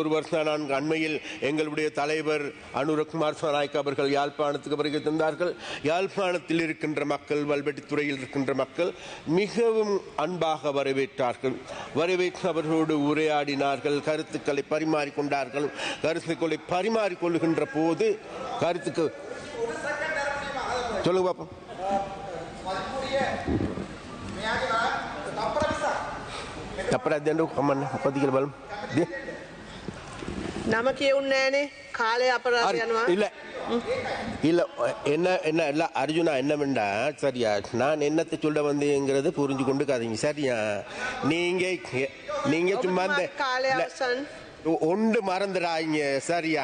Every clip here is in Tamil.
ஒரு வருஷம் நான்கு அண்மையில் எங்களுடைய தலைவர் அனுரகுமார் சனாய்க் அவர்கள் யாழ்ப்பாணத்துக்கு வருகை தந்தார்கள். யாழ்ப்பாணத்தில் இருக்கின்ற மக்கள் வல்வெட்டித்துறையில் இருக்கின்ற மக்கள் மிகவும் அன்பாக வரவேற்றார்கள். வரவேற்று அவர்களோடு உரையாடினார்கள் கருத்துக்களை பரிமாறிக்கொண்டார்கள். கருத்துக்களை பரிமாறிக்கொள்கின்ற போது கருத்துக்கு சொல்லுங்க பாப்போம் தப்பராஜ் கொதிகள் பலம் නම කියවුන්නේ නෑනේ කාලය අපරාධ හරි. යනවා. இல்ல இல்ல என்ன என்ன இல்ல அர்ஜுனா என்னவெண்டா சரியா நான் என்னத்தை சொல்ல வந்தேங்கிறத புரிஞ்சு கொண்டு காதீங்க சரியா நீங்க நீங்க சும்மா இந்த ඔබතුමාත් කාලය இல்ல, අවසන්. ஒன்று மறந்துடாதீங்க சரியா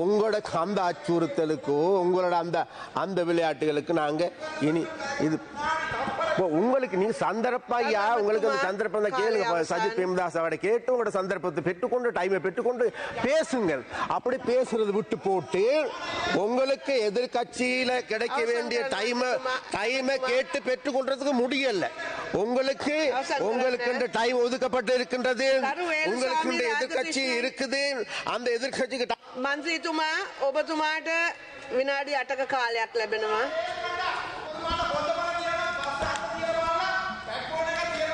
உங்களோட அந்த அச்சுறுத்தலுக்கோ உங்களோட அந்த அந்த விளையாட்டுகளுக்கு நாங்க இனி இது இப்போ உங்களுக்கு நீங்க சந்தர்ப்பையா உங்களுக்கு அந்த சந்தர்ப்பம் தான் கேளுங்க சஜித் பிரேமதாஸ் அவரை கேட்டு உங்களோட சந்தர்ப்பத்தை பெற்றுக்கொண்டு டைமை பெற்றுக்கொண்டு பேசுங்கள். அப்படி பேசுறது விட்டு போட்டு உங்களுக்கு எதிர்கட்சியில கிடைக்க வேண்டிய டைமை டைமை கேட்டு பெற்றுக்கொள்றதுக்கு முடியல. உங்களுக்கு உங்களுக்கு டைம் ஒதுக்கப்பட்டு இருக்கின்றது உங்களுக்கு எதிர்கட்சி இருக்குது. அந்த எதிர்கட்சிக்கு මන්ත්‍රීතුමා ඔබතුමාට විනාඩි 8ක කාලයක් ලැබෙනවා.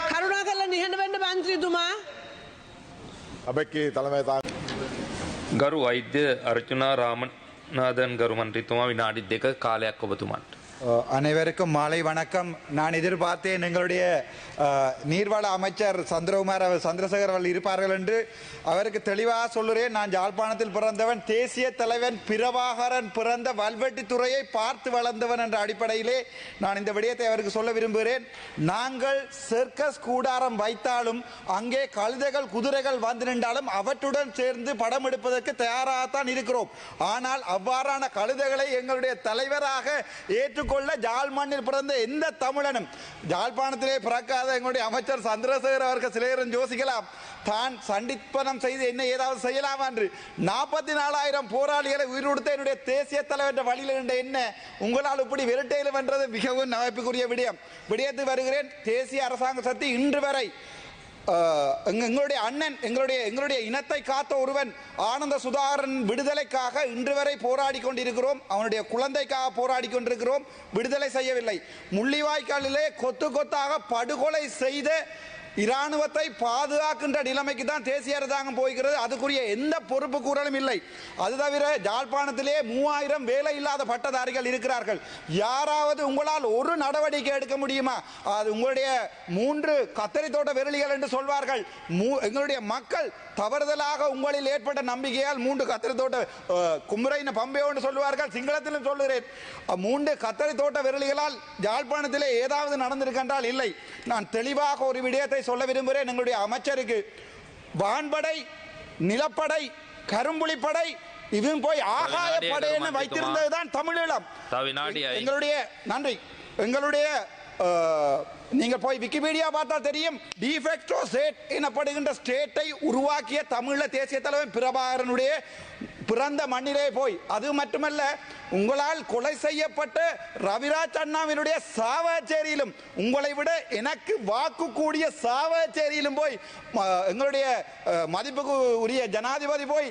කරුණාකරලා නිහඬ වෙන්න මන්ත්‍රීතුමා. අපේ තලමේ තා ගරු වෛද්‍ය අර්චනා රාමනාදන් ගරු මන්ත්‍රීතුමා විනාඩි 2ක කාලයක් ඔබතුමාට. அனைவருக்கும் மாலை வணக்கம். நான் எதிர்பார்த்தேன் எங்களுடைய நீர்வள அமைச்சர் சந்திரகுமார் அவர் சந்திரசேகர் அவர்கள் இருப்பார்கள் என்று. அவருக்கு தெளிவாக சொல்லுறேன் நான் யாழ்ப்பாணத்தில் பிறந்தவன் தேசிய தலைவன் பிரபாகரன் பிறந்த வல்வெட்டி துறையை பார்த்து வளர்ந்தவன் என்ற அடிப்படையிலே நான் இந்த விடயத்தை அவருக்கு சொல்ல விரும்புகிறேன். நாங்கள் சர்க்கஸ் கூடாரம் வைத்தாலும் அங்கே கழுதைகள் குதிரைகள் வந்து நின்றாலும் அவற்றுடன் சேர்ந்து படம் எடுப்பதற்கு தயாராகத்தான் இருக்கிறோம். ஆனால் அவ்வாறான கழுதைகளை எங்களுடைய தலைவராக ஏற்றுக்கொள்ள ஜாழ் மண்ணில் பிறந்த எந்த தமிழனும் ஜாழ்ப்பாணத்திலே பிறக்காத எங்களுடைய அமைச்சர் சந்திரசேகர் அவர்கள் சிலையரும் யோசிக்கலாம் தான் சண்டிப்பனம் செய்து என்ன ஏதாவது செய்யலாமா என்று. நாற்பத்தி நாலாயிரம் போராளிகளை உயிர்நொடுத்த என்னுடைய தேசிய தலைவர் என்ற வழியில் இருந்த என்ன உங்களால் இப்படி விரட்டையிலும் என்றது மிகவும் நகைப்புக்குரிய விடயம். விடயத்து வருகிறேன் தேசிய அரசாங்க சக்தி இன்று வரை எங்களுடைய அண்ணன் எங்களுடைய எங்களுடைய இனத்தை காத்த ஒருவன் ஆனந்த சுதாகரன் விடுதலைக்காக இன்று வரை போராடி கொண்டிருக்கிறோம். அவனுடைய குழந்தைக்காக போராடி கொண்டிருக்கிறோம். விடுதலை செய்யவில்லை. முள்ளிவாய்க்காலிலே கொத்து கொத்தாக படுகொலை செய்த இராணுவத்தை பாதுகாக்கின்ற நிலைமைக்கு தான் தேசிய அரசாங்கம் போய்கிறது அதுக்குரிய எந்த பொறுப்பு கூறலும் இல்லை. அது தவிர ஜாழ்ப்பாணத்திலே மூவாயிரம் வேலை இல்லாத பட்டதாரிகள் இருக்கிறார்கள். யாராவது உங்களால் ஒரு நடவடிக்கை எடுக்க முடியுமா? அது உங்களுடைய மூன்று கத்தரி தோட்ட விரலிகள் என்று சொல்வார்கள். மூ- எங்களுடைய மக்கள் தவறுதலாக உங்களில் ஏற்பட்ட நம்பிக்கையால் மூன்று கத்தரி தோட்ட அஹ், பம்பையோ என்று சொல்வார்கள் சிங்களத்திலும் சொல்லுகிறேன். மூன்று கத்தரி தோட்ட விரலிகளால் யாழ்ப்பாணத்திலே ஏதாவது நடந்திருக்கின்றால் இல்லை. நான் தெளிவாக ஒரு விடயத்தை சொல்ல விரும்புகிறேன் எங்களுடைய அமைச்சருக்கு வான்படை நிலப்படை கரும்புலிப்படை இதுவும் போய் ஆகாய வினாடியே படை என கருமாந்திக்குமா? வைத்திருந்ததுதான் தமிழீழம். எங்களுடைய நன்றி எங்களுடைய நீங்க போய் விக்கிபீடியா பார்த்தா தெரியும் டிஃபெக்டோ ஸ்டேட் எனப்படுகின்ற ஸ்டேட்டை உருவாக்கிய தமிழ தேசிய தலைவர் பிரபாகரனுடைய பிறந்த மண்ணிலே போய் அது மட்டுமல்ல உங்களால் கொலை செய்யப்பட்ட ரவிராஜ் அண்ணாவினுடைய சாவச்சேரியிலும் உங்களை விட எனக்கு வாக்கு கூடிய சாவச்சேரியிலும் போய் எங்களுடைய மதிப்புக்கு உரிய ஜனாதிபதி போய்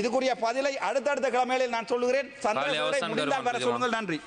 இதுக்குரிய பதிலை அடுத்தடுத்த கிழமைகளில் நான் சொல்லுகிறேன். அவசரம் முடிந்தால் வர சொல்லுங்கள். நன்றி.